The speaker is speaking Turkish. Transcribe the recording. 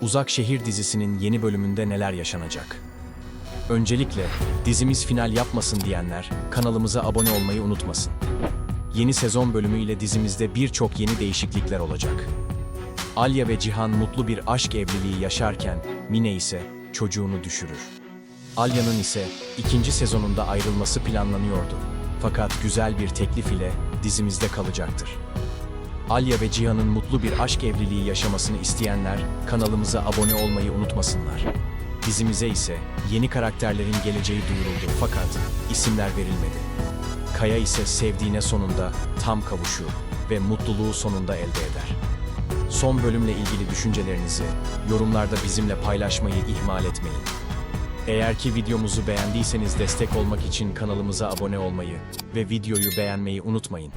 Uzak Şehir dizisinin yeni bölümünde neler yaşanacak? Öncelikle dizimiz final yapmasın diyenler kanalımıza abone olmayı unutmasın. Yeni sezon bölümü ile dizimizde birçok yeni değişiklikler olacak. Alya ve Cihan mutlu bir aşk evliliği yaşarken Mine ise çocuğunu düşürür. Alya'nın ise ikinci sezonunda ayrılması planlanıyordu. Fakat güzel bir teklif ile dizimizde kalacaktır. Alya ve Cihan'ın mutlu bir aşk evliliği yaşamasını isteyenler kanalımıza abone olmayı unutmasınlar. Dizimize ise yeni karakterlerin geleceği duyuruldu fakat isimler verilmedi. Kaya ise sevdiğine sonunda tam kavuşur ve mutluluğu sonunda elde eder. Son bölümle ilgili düşüncelerinizi yorumlarda bizimle paylaşmayı ihmal etmeyin. Eğer ki videomuzu beğendiyseniz destek olmak için kanalımıza abone olmayı ve videoyu beğenmeyi unutmayın.